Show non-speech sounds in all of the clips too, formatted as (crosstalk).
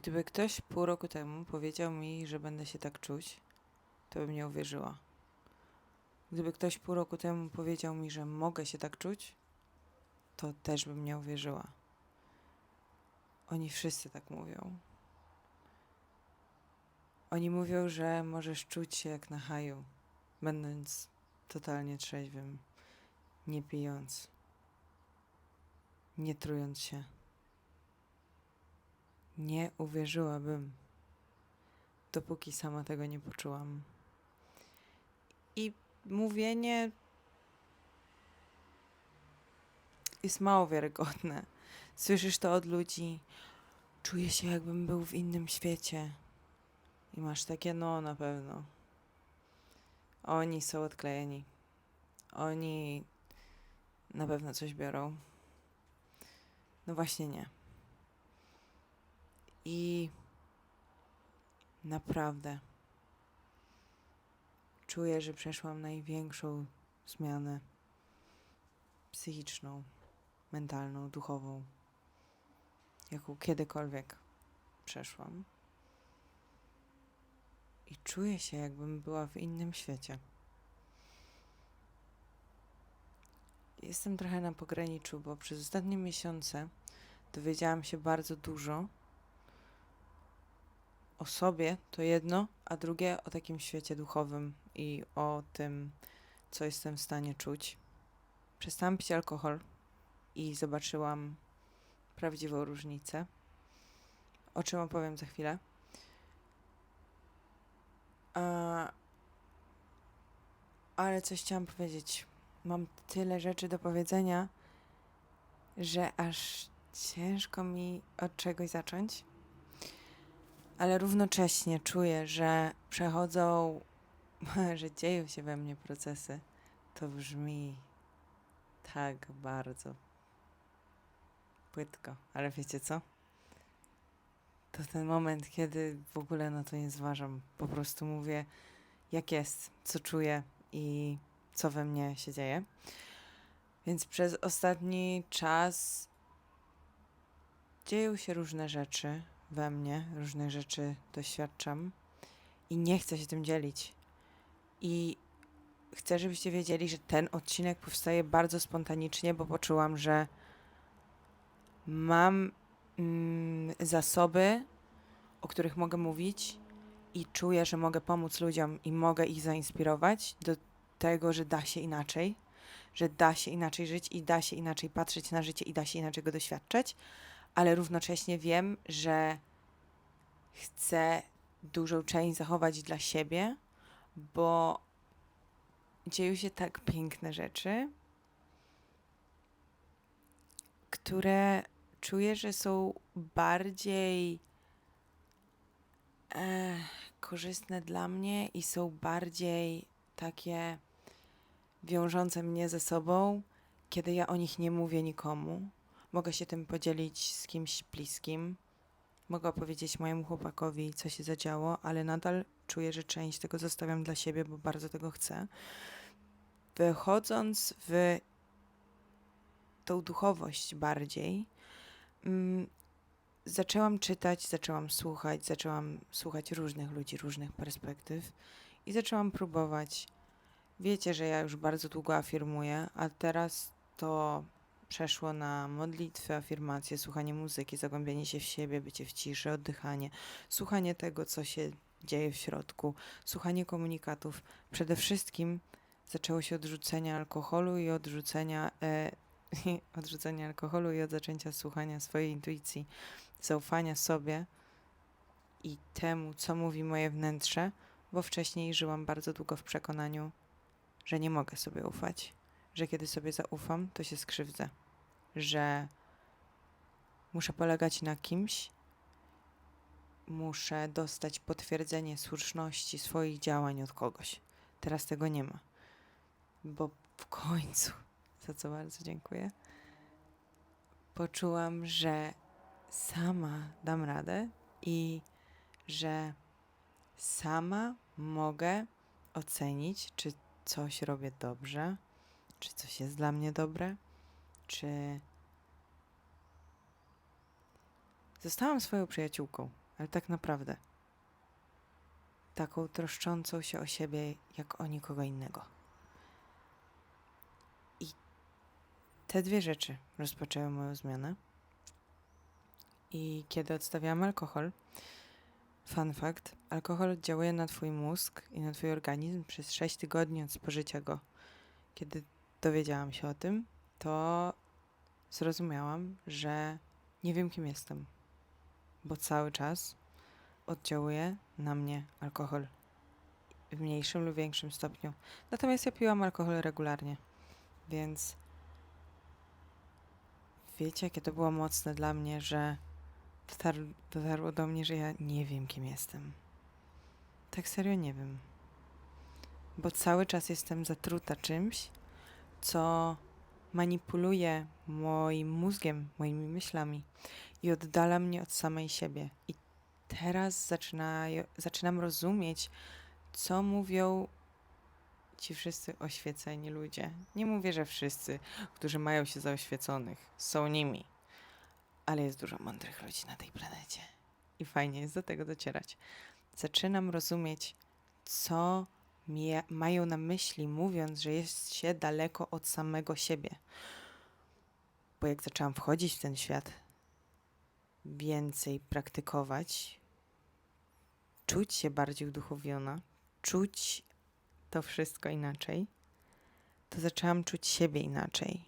Gdyby ktoś pół roku temu powiedział mi, że będę się tak czuć, to bym nie uwierzyła. Gdyby ktoś pół roku temu powiedział mi, że mogę się tak czuć, to też bym nie uwierzyła. Oni wszyscy tak mówią. Oni mówią, że możesz czuć się jak na haju, będąc totalnie trzeźwym, nie pijąc, nie trując się. Nie uwierzyłabym, dopóki sama tego nie poczułam. I mówienie jest mało wiarygodne. Słyszysz to od ludzi. Czuję się, jakbym był w innym świecie. I masz takie, no na pewno. Oni są odklejeni. Oni na pewno coś biorą. No właśnie nie. I naprawdę czuję, że przeszłam największą zmianę psychiczną, mentalną, duchową, jaką kiedykolwiek przeszłam. I czuję się, jakbym była w innym świecie. Jestem trochę na pograniczu, bo przez ostatnie miesiące dowiedziałam się bardzo dużo o sobie, to jedno, a drugie o takim świecie duchowym i o tym, co jestem w stanie czuć. Przestałam pić alkohol i zobaczyłam prawdziwą różnicę, o czym opowiem za chwilę. A, ale coś chciałam powiedzieć. Mam tyle rzeczy do powiedzenia, że aż ciężko mi od czegoś zacząć. Ale równocześnie czuję, że przechodzą, (laughs) że dzieją się we mnie procesy. To brzmi tak bardzo płytko, ale wiecie co? To ten moment, kiedy w ogóle na to nie zważam. Po prostu mówię, jak jest, co czuję i co we mnie się dzieje. Więc przez ostatni czas dzieją się różne rzeczy we mnie, różne rzeczy doświadczam i nie chcę się tym dzielić. I chcę, żebyście wiedzieli, że ten odcinek powstaje bardzo spontanicznie, bo poczułam, że mam mm, zasoby, o których mogę mówić i czuję, że mogę pomóc ludziom i mogę ich zainspirować do tego, że da się inaczej, że da się inaczej żyć i da się inaczej patrzeć na życie i da się inaczej go doświadczać, ale równocześnie wiem, że chcę dużą część zachować dla siebie, bo dzieją się tak piękne rzeczy, które czuję, że są bardziej e, korzystne dla mnie i są bardziej takie wiążące mnie ze sobą, kiedy ja o nich nie mówię nikomu. Mogę się tym podzielić z kimś bliskim. Mogę opowiedzieć mojemu chłopakowi, co się zadziało, ale nadal czuję, że część tego zostawiam dla siebie, bo bardzo tego chcę. Wychodząc w tą duchowość bardziej, mm, zaczęłam czytać, zaczęłam słuchać, zaczęłam słuchać różnych ludzi, różnych perspektyw i zaczęłam próbować. Wiecie, że ja już bardzo długo afirmuję, a teraz to przeszło na modlitwę, afirmacje, słuchanie muzyki, zagłębianie się w siebie, bycie w ciszy, oddychanie, słuchanie tego, co się dzieje w środku, słuchanie komunikatów. Przede wszystkim zaczęło się od rzucenia alkoholu i odrzucenia, e, (laughs) odrzucenia alkoholu i od zaczęcia słuchania swojej intuicji, zaufania sobie i temu, co mówi moje wnętrze, bo wcześniej żyłam bardzo długo w przekonaniu, że nie mogę sobie ufać, że kiedy sobie zaufam, to się skrzywdzę, że muszę polegać na kimś, muszę dostać potwierdzenie słuszności swoich działań od kogoś. Teraz tego nie ma, bo w końcu, (laughs) za co bardzo dziękuję, poczułam, że sama dam radę i że sama mogę ocenić, czy coś robię dobrze, czy coś jest dla mnie dobre, czy zostałam swoją przyjaciółką ale tak naprawdę taką troszczącą się o siebie jak o nikogo innego. I te dwie rzeczy rozpoczęły moją zmianę. I kiedy odstawiałam alkohol, fun fact, alkohol działuje na twój mózg i na twój organizm przez 6 tygodni od spożycia go. Kiedy dowiedziałam się o tym, to zrozumiałam, że nie wiem, kim jestem, bo cały czas oddziałuje na mnie alkohol w mniejszym lub większym stopniu. Natomiast ja piłam alkohol regularnie, więc wiecie, jakie to było mocne dla mnie, że dotar dotarło do mnie, że ja nie wiem, kim jestem. Tak serio nie wiem. Bo cały czas jestem zatruta czymś, co manipuluje moim mózgiem, moimi myślami i oddala mnie od samej siebie. I teraz zaczyna, zaczynam rozumieć, co mówią ci wszyscy oświeceni ludzie. Nie mówię, że wszyscy, którzy mają się za oświeconych, są nimi, ale jest dużo mądrych ludzi na tej planecie i fajnie jest do tego docierać. Zaczynam rozumieć, co mają na myśli, mówiąc, że jest się daleko od samego siebie. Bo jak zaczęłam wchodzić w ten świat, więcej praktykować, czuć się bardziej uduchowiona, czuć to wszystko inaczej, to zaczęłam czuć siebie inaczej.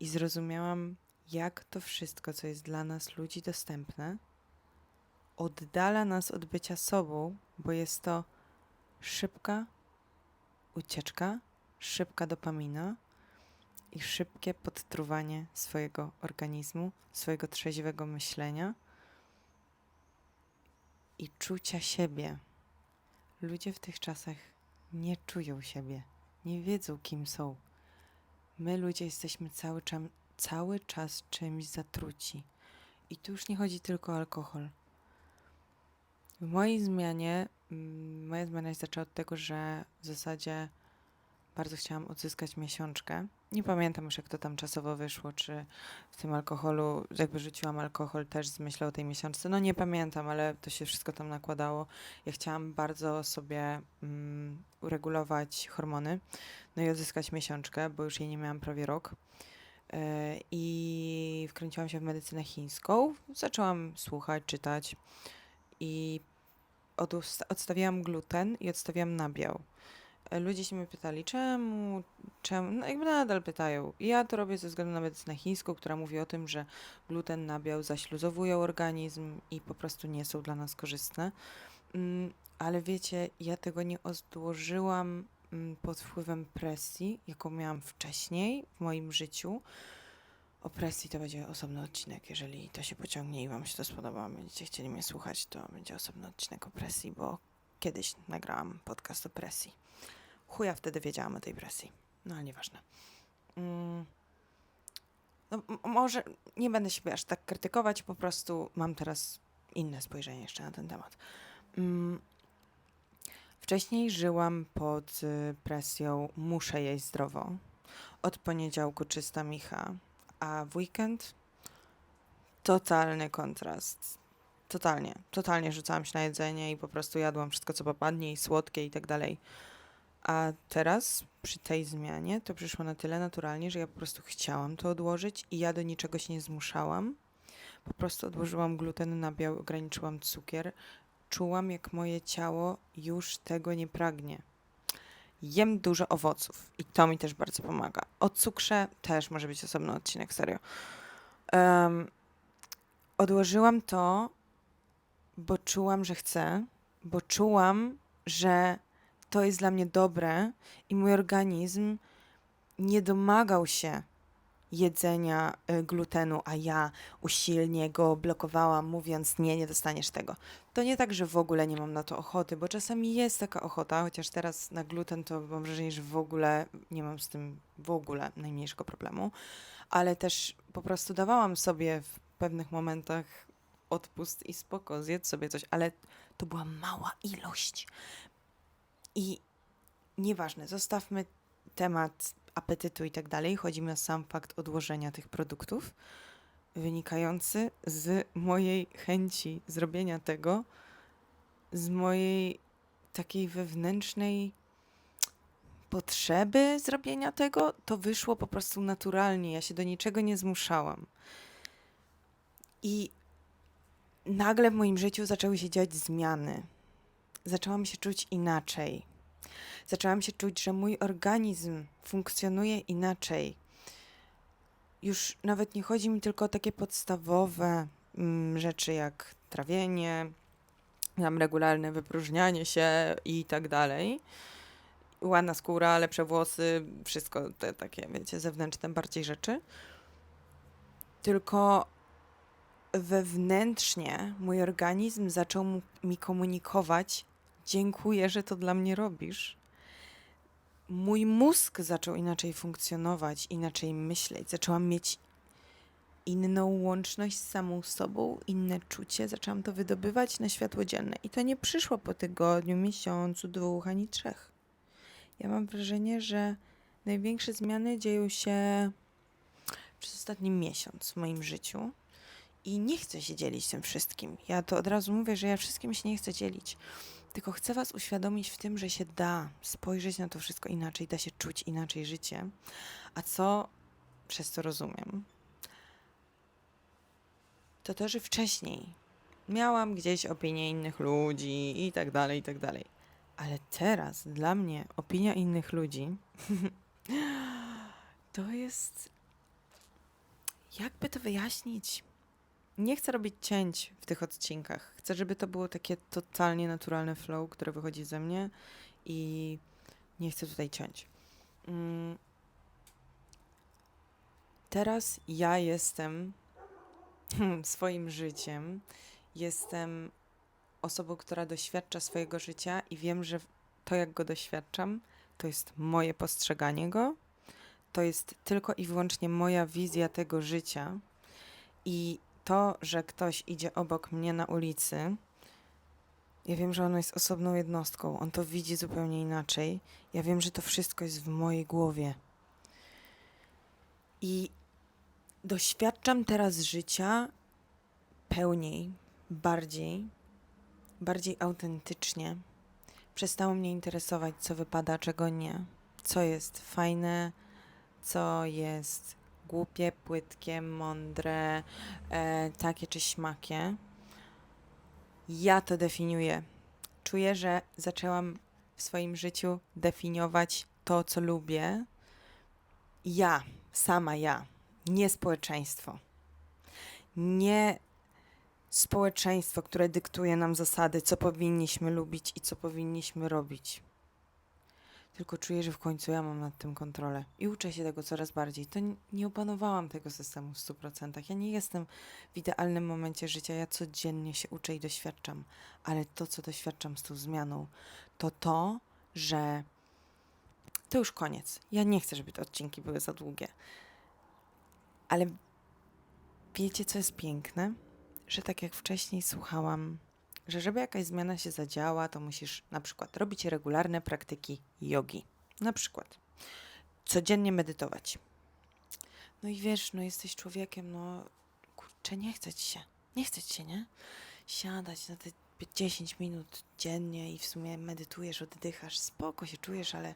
I zrozumiałam, jak to wszystko, co jest dla nas ludzi dostępne, oddala nas od bycia sobą, bo jest to szybka ucieczka, szybka dopamina i szybkie podtruwanie swojego organizmu, swojego trzeźwego myślenia i czucia siebie. Ludzie w tych czasach nie czują siebie, nie wiedzą, kim są. My, ludzie, jesteśmy cały czas, cały czas czymś zatruci. I tu już nie chodzi tylko o alkohol. W mojej zmianie, moja zmiana się zaczęła od tego, że w zasadzie bardzo chciałam odzyskać miesiączkę. Nie pamiętam już, jak to tam czasowo wyszło, czy w tym alkoholu, jakby rzuciłam alkohol też z myślą o tej miesiączce. No nie pamiętam, ale to się wszystko tam nakładało. Ja chciałam bardzo sobie mm, uregulować hormony, no i odzyskać miesiączkę, bo już jej nie miałam prawie rok. Yy, I wkręciłam się w medycynę chińską. Zaczęłam słuchać, czytać i odstawiłam gluten i odstawiłam nabiał. E, Ludzie się mnie pytali, czemu, czemu, no jakby nadal pytają. Ja to robię ze względu na medycynę chińską, która mówi o tym, że gluten, nabiał zaśluzowują organizm i po prostu nie są dla nas korzystne. Mm, Ale wiecie, ja tego nie odłożyłam mm, pod wpływem presji, jaką miałam wcześniej w moim życiu. O presji to będzie osobny odcinek. Jeżeli to się pociągnie i Wam się to spodoba, będziecie chcieli mnie słuchać, to będzie osobny odcinek o presji, bo kiedyś nagrałam podcast o presji. Chuja wtedy wiedziałam o tej presji. No ale nieważne. Mm. No, może nie będę siebie aż tak krytykować, po prostu mam teraz inne spojrzenie jeszcze na ten temat. Mm. Wcześniej żyłam pod y, presją muszę jeść zdrowo. Od poniedziałku czysta micha, a w weekend totalny kontrast. Totalnie, totalnie rzucałam się na jedzenie i po prostu jadłam wszystko, co popadnie i słodkie i tak dalej. A teraz przy tej zmianie to przyszło na tyle naturalnie, że ja po prostu chciałam to odłożyć i ja do niczego się nie zmuszałam. Po prostu odłożyłam gluten, nabiał, ograniczyłam cukier. Czułam, jak moje ciało już tego nie pragnie. Jem dużo owoców i to mi też bardzo pomaga. O cukrze też może być osobny odcinek, serio. Em, odłożyłam to, bo czułam, że chcę, bo czułam, że to jest dla mnie dobre i mój organizm nie domagał się jedzenia y, glutenu, a ja usilnie go blokowałam, mówiąc: Nie, nie dostaniesz tego. To nie tak, że w ogóle nie mam na to ochoty, bo czasami jest taka ochota, chociaż teraz na gluten to mam wrażenie, że w ogóle nie mam z tym w ogóle najmniejszego problemu, ale też po prostu dawałam sobie w pewnych momentach odpust i spoko, zjedz sobie coś, ale to była mała ilość. I nieważne, zostawmy temat apetytu i tak dalej. Chodzi mi o sam fakt odłożenia tych produktów. wynikający z mojej chęci zrobienia tego, z mojej takiej wewnętrznej potrzeby zrobienia tego, to wyszło po prostu naturalnie. Ja się do niczego nie zmuszałam. I nagle w moim życiu zaczęły się dziać zmiany. Zaczęłam się czuć inaczej. Zaczęłam się czuć, że mój organizm funkcjonuje inaczej. Już nawet nie chodzi mi tylko o takie podstawowe mm, rzeczy jak trawienie, tam regularne wypróżnianie się i tak dalej. Ładna skóra, lepsze włosy, wszystko te takie, wiecie, zewnętrzne bardziej rzeczy. Tylko wewnętrznie mój organizm zaczął mi komunikować: Dziękuję, że to dla mnie robisz. Mój mózg zaczął inaczej funkcjonować, inaczej myśleć. Zaczęłam mieć inną łączność z samą sobą, inne czucie. Zaczęłam to wydobywać na światło dzienne. I to nie przyszło po tygodniu, miesiącu, dwóch ani trzech. Ja mam wrażenie, że największe zmiany dzieją się przez ostatni miesiąc w moim życiu. I nie chcę się dzielić tym wszystkim. Ja to od razu mówię, że ja wszystkim się nie chcę dzielić. Tylko chcę Was uświadomić w tym, że się da spojrzeć na to wszystko inaczej, da się czuć inaczej życie. A co przez to rozumiem? To to, że wcześniej miałam gdzieś opinię innych ludzi i tak dalej, i tak dalej. Ale teraz dla mnie opinia innych ludzi (laughs) to jest. Jakby to wyjaśnić? Nie chcę robić cięć w tych odcinkach. Chcę, żeby to było takie totalnie naturalne flow, które wychodzi ze mnie i nie chcę tutaj ciąć. Mm. Teraz ja jestem (laughs) swoim życiem. Jestem osobą, która doświadcza swojego życia i wiem, że to, jak go doświadczam, to jest moje postrzeganie go. To jest tylko i wyłącznie moja wizja tego życia. I to, że ktoś idzie obok mnie na ulicy, ja wiem, że ono jest osobną jednostką, on to widzi zupełnie inaczej. Ja wiem, że to wszystko jest w mojej głowie. I doświadczam teraz życia pełniej, bardziej, bardziej autentycznie. Przestało mnie interesować, co wypada, czego nie, co jest fajne, co jest głupie, płytkie, mądre, e, takie czy śmakie. Ja to definiuję. Czuję, że zaczęłam w swoim życiu definiować to, co lubię. Ja, sama ja, nie społeczeństwo. Nie społeczeństwo, które dyktuje nam zasady, co powinniśmy lubić i co powinniśmy robić. Tylko czuję, że w końcu ja mam nad tym kontrolę i uczę się tego coraz bardziej. To nie opanowałam tego systemu w 100%. Ja nie jestem w idealnym momencie życia. Ja codziennie się uczę i doświadczam, ale to, co doświadczam z tą zmianą, to to, że to już koniec. Ja nie chcę, żeby te odcinki były za długie. Ale wiecie, co jest piękne? Że tak jak wcześniej słuchałam, że żeby jakaś zmiana się zadziała, to musisz na przykład robić regularne praktyki jogi. Na przykład codziennie medytować. No i wiesz, no jesteś człowiekiem, no kurczę, nie chce ci się. Nie chce ci się, nie? Siadać na te 10 minut dziennie i w sumie medytujesz, oddychasz, spoko się czujesz, ale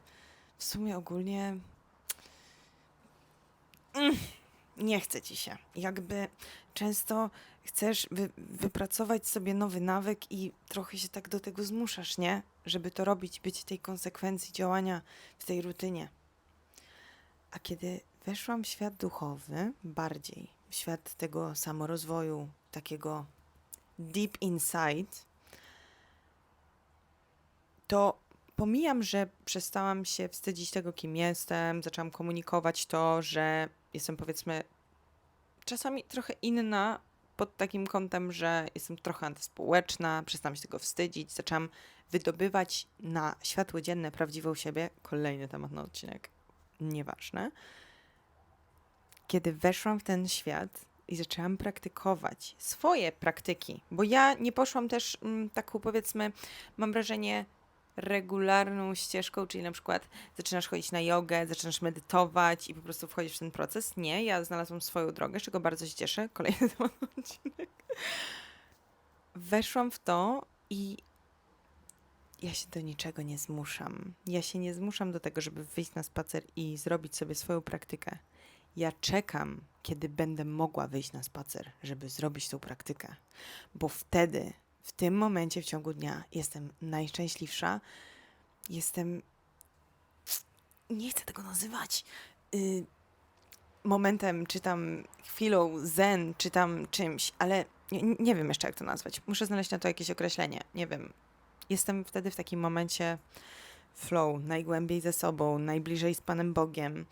w sumie ogólnie mm, nie chce ci się. Jakby często chcesz wy, wypracować sobie nowy nawyk i trochę się tak do tego zmuszasz, nie? Żeby to robić, być tej konsekwencji działania, w tej rutynie. A kiedy weszłam w świat duchowy, bardziej w świat tego samorozwoju, takiego deep inside, to pomijam, że przestałam się wstydzić tego, kim jestem, zaczęłam komunikować to, że jestem powiedzmy czasami trochę inna pod takim kątem, że jestem trochę antyspołeczna, przestałam się tego wstydzić, zaczęłam wydobywać na światło dzienne prawdziwą siebie. Kolejny temat na odcinek, nieważne. Kiedy weszłam w ten świat i zaczęłam praktykować swoje praktyki, bo ja nie poszłam też mm, taką powiedzmy, mam wrażenie, regularną ścieżką, czyli na przykład zaczynasz chodzić na jogę, zaczynasz medytować i po prostu wchodzisz w ten proces. Nie, ja znalazłam swoją drogę, z czego bardzo się cieszę. (laughs) Kolejny temat (laughs) odcinek. Weszłam w to i ja się do niczego nie zmuszam. Ja się nie zmuszam do tego, żeby wyjść na spacer i zrobić sobie swoją praktykę. Ja czekam, kiedy będę mogła wyjść na spacer, żeby zrobić tą praktykę, bo wtedy, w tym momencie w ciągu dnia jestem najszczęśliwsza. Jestem. Nie chcę tego nazywać. Y, momentem, czy tam chwilą zen, czy tam czymś, ale nie, nie wiem jeszcze, jak to nazwać. Muszę znaleźć na to jakieś określenie. Nie wiem. Jestem wtedy w takim momencie flow, najgłębiej ze sobą, najbliżej z Panem Bogiem.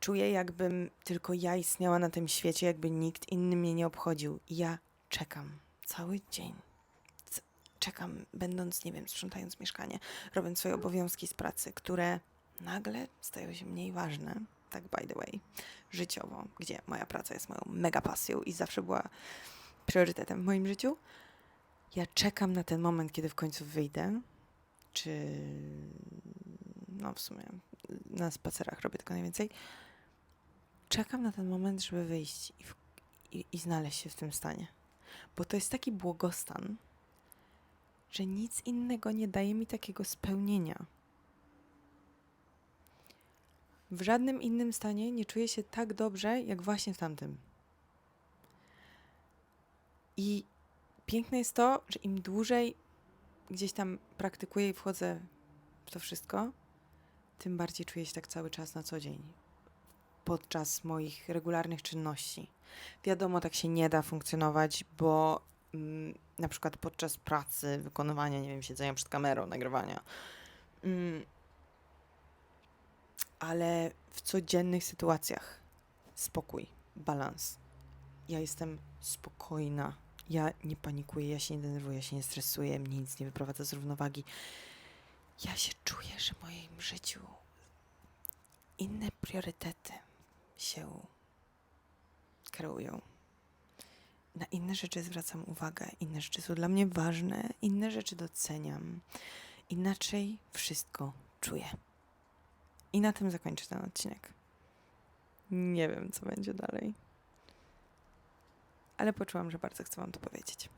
Czuję, jakbym tylko ja istniała na tym świecie, jakby nikt inny mnie nie obchodził. Ja czekam cały dzień. Czekam, będąc, nie wiem, sprzątając mieszkanie, robiąc swoje obowiązki z pracy, które nagle stają się mniej ważne, tak by the way, życiowo, gdzie moja praca jest moją mega pasją i zawsze była priorytetem w moim życiu. Ja czekam na ten moment, kiedy w końcu wyjdę, czy no w sumie na spacerach robię tego najwięcej. Czekam na ten moment, żeby wyjść i, w, i, i znaleźć się w tym stanie. Bo to jest taki błogostan, że nic innego nie daje mi takiego spełnienia. W żadnym innym stanie nie czuję się tak dobrze, jak właśnie w tamtym. I piękne jest to, że im dłużej gdzieś tam praktykuję i wchodzę w to wszystko, tym bardziej czuję się tak cały czas na co dzień. Podczas moich regularnych czynności. Wiadomo, tak się nie da funkcjonować, bo na przykład podczas pracy, wykonywania, nie wiem, siedzenia przed kamerą, nagrywania. Mm, ale w codziennych sytuacjach spokój, balans. Ja jestem spokojna. Ja nie panikuję, ja się nie denerwuję, ja się nie stresuję, mnie nic nie wyprowadza z równowagi. Ja się czuję, że w moim życiu inne priorytety się kreują. Na inne rzeczy zwracam uwagę, inne rzeczy są dla mnie ważne, inne rzeczy doceniam. Inaczej wszystko czuję. I na tym zakończę ten odcinek. Nie wiem, co będzie dalej. Ale poczułam, że bardzo chcę Wam to powiedzieć.